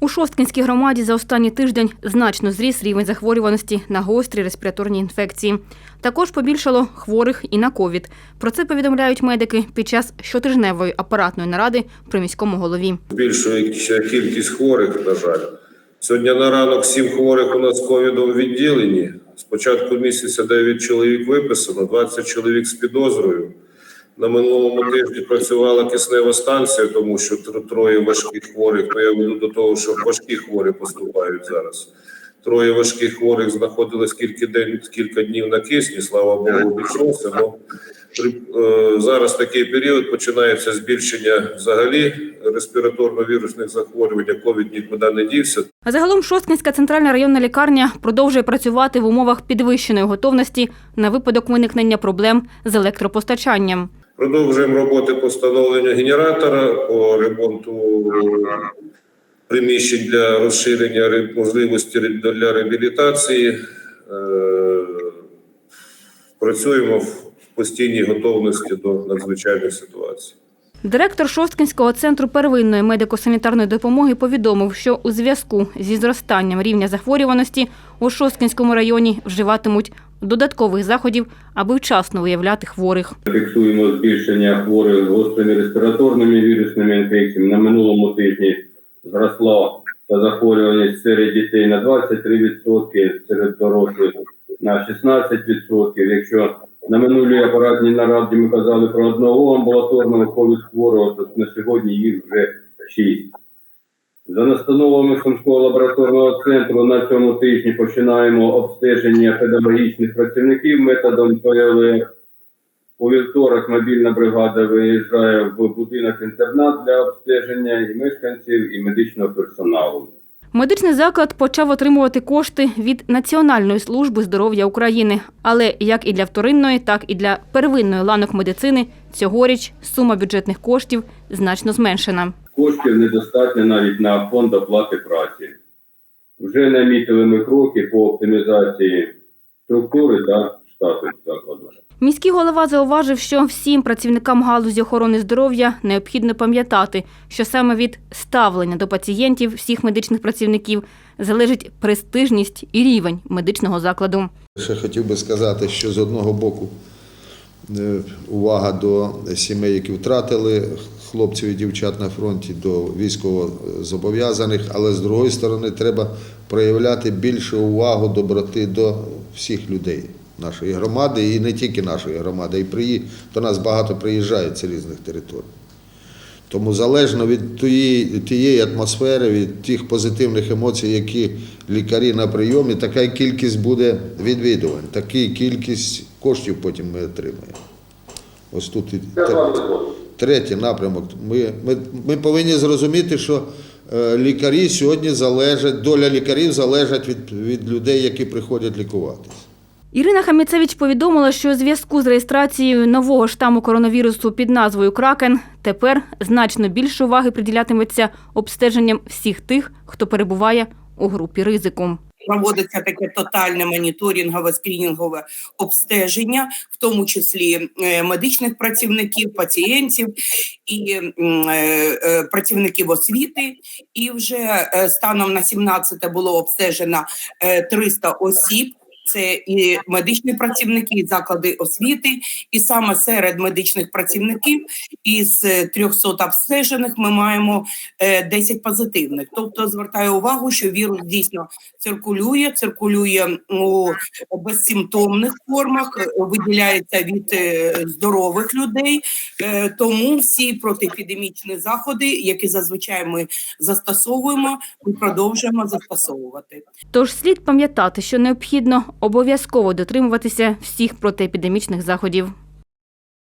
У Шосткінській громаді за останній тиждень значно зріс рівень захворюваності на гострі респіраторні інфекції. Також побільшало хворих і на ковід. Про це повідомляють медики під час щотижневої апаратної наради при міському голові. Збільшується кількість хворих, на жаль. Сьогодні на ранок сім хворих у нас ковідом в відділенні. З початку місяця 9 чоловік виписано, 20 чоловік з підозрою. На минулому тижні працювала киснева станція, тому що троє важких хворих. Ну, я веду до того, що важкі хворі поступають зараз. Троє важких хворих знаходились кілька, день, кілька днів на кисні, слава Богу, обійшовся. Но при, е, зараз такий період починається збільшення взагалі респіраторно-вірусних захворювань, ковід нікуди не дівся. А загалом Шосткінська центральна районна лікарня продовжує працювати в умовах підвищеної готовності на випадок виникнення проблем з електропостачанням. Продовжуємо роботи по встановленню генератора, по ремонту приміщень для розширення ре- можливості для реабілітації. Е, Працюємо в постійній готовності до надзвичайних ситуацій. Директор Шосткінського центру первинної медико-санітарної допомоги повідомив, що у зв'язку зі зростанням рівня захворюваності у Шосткінському районі вживатимуть додаткових заходів, аби вчасно виявляти хворих. Фіксуємо збільшення хворих з гострими респіраторними вірусними інфекціями. На минулому тижні зросла захворюваність серед дітей на 23%, серед дорослих на 16%. Якщо на минулій апаратній нараді ми казали про одного амбулаторного ковід хворого, то на сьогодні їх вже 6. За настановами Сумського лабораторного центру на цьому тижні починаємо обстеження педагогічних працівників методом ПЛР. У вівторок мобільна бригада виїжджає в будинок інтернат для обстеження і мешканців, і медичного персоналу. Медичний заклад почав отримувати кошти від Національної служби здоров'я України. Але як і для вторинної, так і для первинної ланок медицини цьогоріч сума бюджетних коштів значно зменшена. Коштів недостатньо навіть на фонд оплати праці. Вже намітили ми кроки по оптимізації структури та штату закладу. Міський голова зауважив, що всім працівникам галузі охорони здоров'я необхідно пам'ятати, що саме від ставлення до пацієнтів всіх медичних працівників залежить престижність і рівень медичного закладу. Ще хотів би сказати, що з одного боку увага до сімей, які втратили хлопців і дівчат на фронті, до військовозобов'язаних, але з другої сторони треба проявляти більше увагу, доброти до всіх людей нашої громади, і не тільки нашої громади, і приї... до нас багато приїжджають з різних територій. Тому залежно від тієї, тієї атмосфери, від тих позитивних емоцій, які лікарі на прийомі, така кількість буде відвідувань, така кількість коштів потім ми отримаємо. Ось тут і третій напрямок. Ми, ми, ми повинні зрозуміти, що е, лікарі сьогодні залежать, доля лікарів залежить від, від людей, які приходять лікуватись. Ірина Хаміцевич повідомила, що у зв'язку з реєстрацією нового штаму коронавірусу під назвою Кракен тепер значно більше уваги приділятиметься обстеженням всіх тих, хто перебуває у групі ризику. Проводиться таке тотальне моніторингове скринінгове обстеження, в тому числі е, медичних працівників, пацієнтів і е, е, працівників освіти. І вже станом на 17 було обстежено е, 300 осіб. Це і медичні працівники, і заклади освіти, і саме серед медичних працівників із е, 300 обстежених ми маємо е, 10 позитивних. Тобто звертаю увагу, що вірус дійсно циркулює, циркулює у безсимптомних формах, е, виділяється від е, здорових людей. Е, Тому всі протиепідемічні заходи, які зазвичай ми застосовуємо, ми продовжуємо застосовувати. Тож слід пам'ятати, що необхідно обов'язково дотримуватися всіх протиепідемічних заходів.